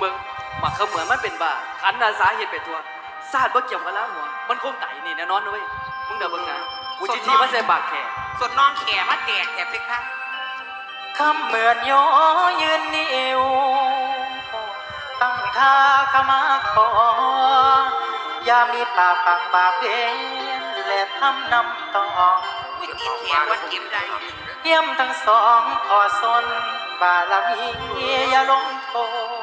เบิ่งหมักเขาเหมือนมันเป็นบ้าขันอาสาเหตุเป็นตัวซาดบ่เกี่ยวกับล้างหัว มันคงไตนี่แน่นอนนะเว้ยมึงเดี๋ยวเบิ่งนะกูจิทีมันใส่ปากแขกส่วนน้องแขมาแตกแถบสิคะคำเหมือนย้อยืนนิ้วตั้งท่าขมาขอ อย่ามีปากปากปากเวนและทำนำต่ออุ้ยกินแขกวันเก็บได้เยี่ยมทั้งสองขอสนบารมีอย่าลงโทษ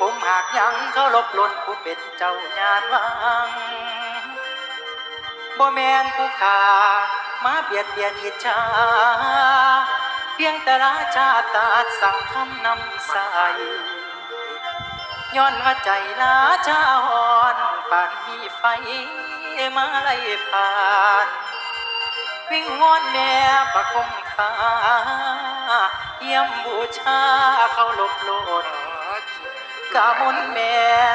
ผมหากยังเขาลบหล้นผู้เป็นเจ้างานวังบ่แมนผู้ขามาเบียดเบียนอิจฉาเพียงแต่ราชาตาสั่งคำนำใสย้อนว่าใจราชาอ่อนปานมีไฟมาไล่ผ่าน วิ่งงอนแม่ประคมคาเยี่ยมบูชาเขาลบโลด กามุนแม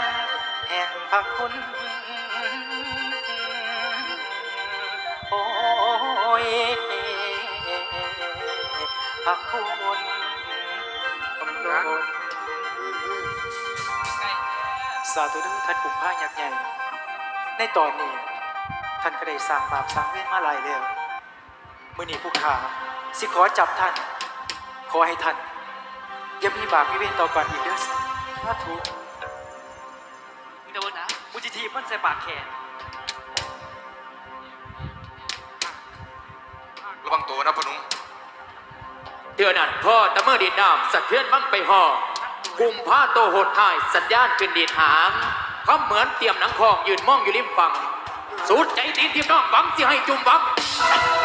นแห่งพระคุณ โอ้ยพระคุณตำรวจสาธุเด้อท่านกลุ่มผ้ายักษ์ใหญ่ในตอนนี้ ท่านก็ได้สร้างบาปสร้างเวรมาหลายแล้วเมื่อนี้ผู้ขาสิขอจับท่าน ขอให้ท่านอย่ามีบาปมีเวรต่อกันอีกเด้อสาธุมึงเดี๋ยวเบิ่งนะกูจิทีมันใส่ปากแขกระวังตัวนะพอหนุ่มเดือนนั้นพ่อตะเมื่อดีดน้ำสะเทือนมั่งไปห่อกุมผ้าโตโหดหายสัญญาณขึ้นดีดหางคำเหมือนเตรียมหนังคองยืนมองอยู่ริมฝั่งสูดใจตีนทีมน้องหวังสิให้จุ่มหวังนำมาเลยไปฟัง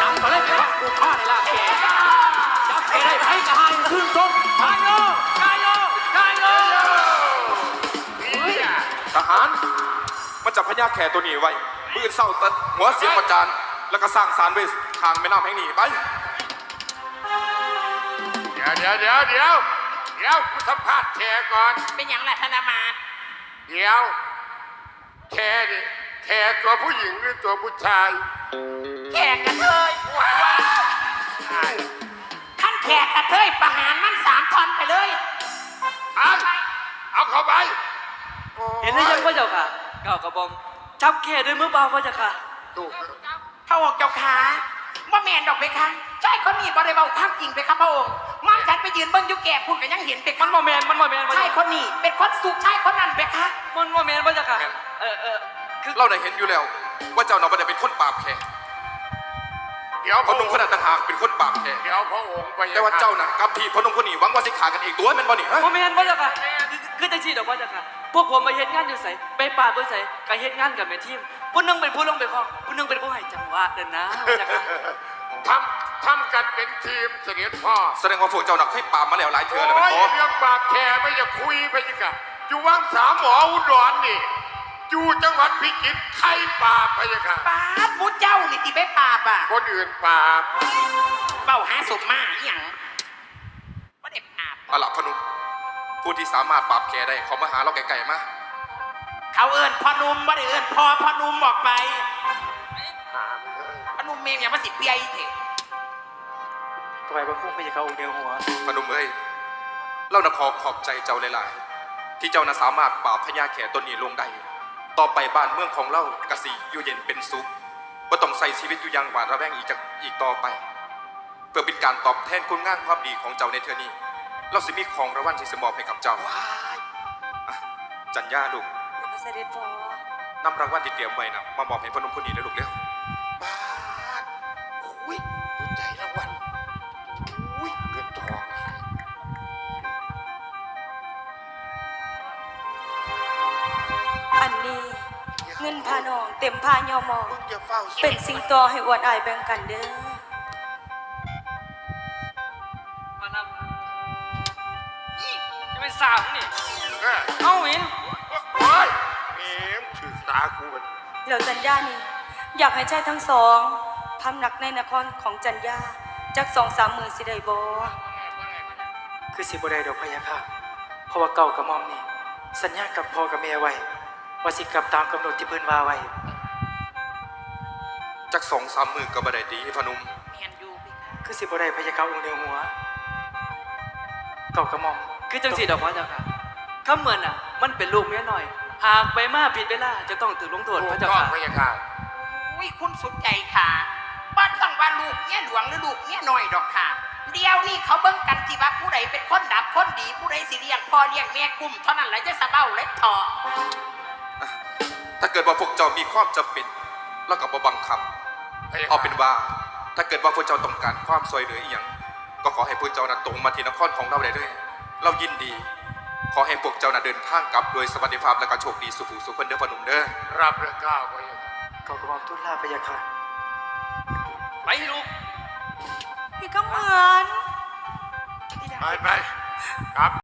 มาจับพญาแขกตัวนี้ไว้มือเศร้าตัดหัวเสียงประจานแล้วก็สร้างสารไว้ทางแม่น้ำแห่งนี้ไปเดี๋ยวเดี๋ยวเดี๋ยวเดี๋ยวเดี๋ยวกูสัมภาษณ์แขก่อน เป็นอย่างไรธนามาตรเดี๋ยวแขนี่แขตัวผู้หญิงหรือตัวผู้ชายแขกกระเทยว้าวท่านแขกกระเทยประหารมันสามทอนไปเลย เอาเอาเข้าไปเห็นหรือยังพระเจ้าค่ะ เก่ากระบองจับแขกด้วยมือเปล่าพระเจ้าค่ะถูกพระองค์เจ้าขาว่าแมนดอกไปคะใช่คนนี้บริเวาความจริงไปครับพระองค์มันฉันไปยืนเบิ้งอยุแก่คุณก็ยังเห็นไปมันค่ะโมเมนมันโมเมนพระใช่เจ้าคนนี้ เป็นคนสุขใช่คนนั้นไปคะมันโมเมนพระเจ้าค่ะเออเออคือเราได้เห็นอยู่แล้ว ว่าเจ้าหน้าไม่ได้เป็นคนปราบแขก เดี๋ยวพอหนุ่มคนนั้นต่างหากเป็นคนปราบแขกเดี๋ยวพระองค์ไปแต่ว่าเจ้าน่ะกับพี่พอหนุ่มคนนี้หวังว่าสิขากันเองตัวแมันบ่นี่ฮะโมเมนพระเจ้าค่ะคือคือจังซี่ดอกพระเจ้าค่ะพวกผมมาเฮ็ดงานอยู่ไสไปป่าตัวไสก็เฮ็ดงานกันเป็นทีมผู้หนึงเป็นผู้ลงไปคล้องผู้หนึงเป็นผู้ให้จังหวะเดินนะพระเจ้าค่ะทำทำกันเป็นทีมเสด็จพ่อแสดงว่าพวกเจ้าน่ะเคยปราบมาแล้วหลายเทื่โอ้อแล้วแมันยบ่ เรื่องปากแขไม่จะคุยไปจิกะอยู่วังสามหมออุดรนี่ อยู่จังหวัดพิจิตรใครปราบไปจิกะป้าดมูเจ้านี่ที่ไปปราบอะคนอื่นปราบเบ้าหาสมมาอหย่างว่าได้ปราบเอาล่ะพอหนุ่มผู้ที่สามารถปราบแขกได้เขามาหาเราไกลๆมาเขาเอิญพอนุ่มว่าได้เอิญพอพอนุ่มบอกไปหามเลยพอนุ่มเมมอย่ามาสิเปียอีเถอะถวายบังคมพระเจ้าค่ะองค์เดียวหัว พนมเอ้ยเรานะขอขอบใจเจ้าหลายๆที่เจ้านะสามารถปราบพญาแขกตนนี้ลงได้ ต่อไปบ้านเมืองของเรากสีอยู่เย็นเป็นสุขว่าต้องใส่ชีวิตอยู่อยังหวาดระแวงอีกจากอีกต่อไป เพื่อเป็นการตอบแทนคุณงามความดีของเจ้าในเทือนี้ เราสิมีของรางวัลที่สมอบให้กับเจ้าอะจันย่าลูกเสด็จพ่อนำรางวัลที่เตรียมไว้นะมามอบให้พนมคนนี้นะลูกเร็ว เงินพาน้องเต็มพายอมอง มึงอย่าเฝ้าเป็นสิ่งต่อให้อวดอายแบ่งกันเด้อมานำนี่จะเป็นสามนี่ เออเอ้าวิน โอ้ยเมมถือตากูมันแล้วจันยานี่ อยากให้ชายทั้งสองพำหนักในนครของจันยาจักสองสามหมื่นสิได้บ่คือสิบได้ดอกพะยะค่ะเพราะว่าเก่ากับมอมนี่ สัญญากับพ่อกับแม่ไว้ ว่าสิกลับตามกำหนดที่เพิ่นว่าไว้จักสองสามหมื่นก็บ่ได้ดีพนมเมียนอยู่พี่คะคือสิบได้พะยะค่ะองค์เดียวหัวเก่ากับมอมคือจังซี่ดอกพระเจ้าค่ะคำเหมือนอะ มันเป็นลูกเมียหน่อย หากไปมาผิดเวลาจะต้องถูกลงโทษถูพระกเจ้าต้องค่ะพระยาค่ะอุ้ยคุณสุดใจค่ะบ้านต้องว่าลูกเนี่ยหลวงหรือลูกเนี่ยน้อยดอกค่ะ เดียวนี่เขาเบิ่งกันที่ว่าผู้ใดเป็นคนดับคนดีผู้ใดสิเลี้ยงพ่อเลี้ยงแม่กลุ่มเท่านั้นแหละจะสะเบ้าเล็ดทอ ถ้าเกิดว่าพวกเจ้ามีความจำเป็นเราก็บ่บังคับพระยาเอาค่ะเป็นว่า ถ้าเกิดว่าพวกเจ้าต้องการความช่วยเหลืออีหยังก็ขอให้พวกเจ้านะตรงมาที่นครของเราได้เลยเรายินดี ขอให้พวกเจ้านะเดินทางกลับโดยสวัสดิภาพและก็โชคดีสุขสุขคนเด้อพอหนุ่มเด้อรับเรื่องก้าวพระยาค่ะขอกระหม่อมทุนลาพระยาค่ะไปลูกพี่คำเหมือนไปไปครับ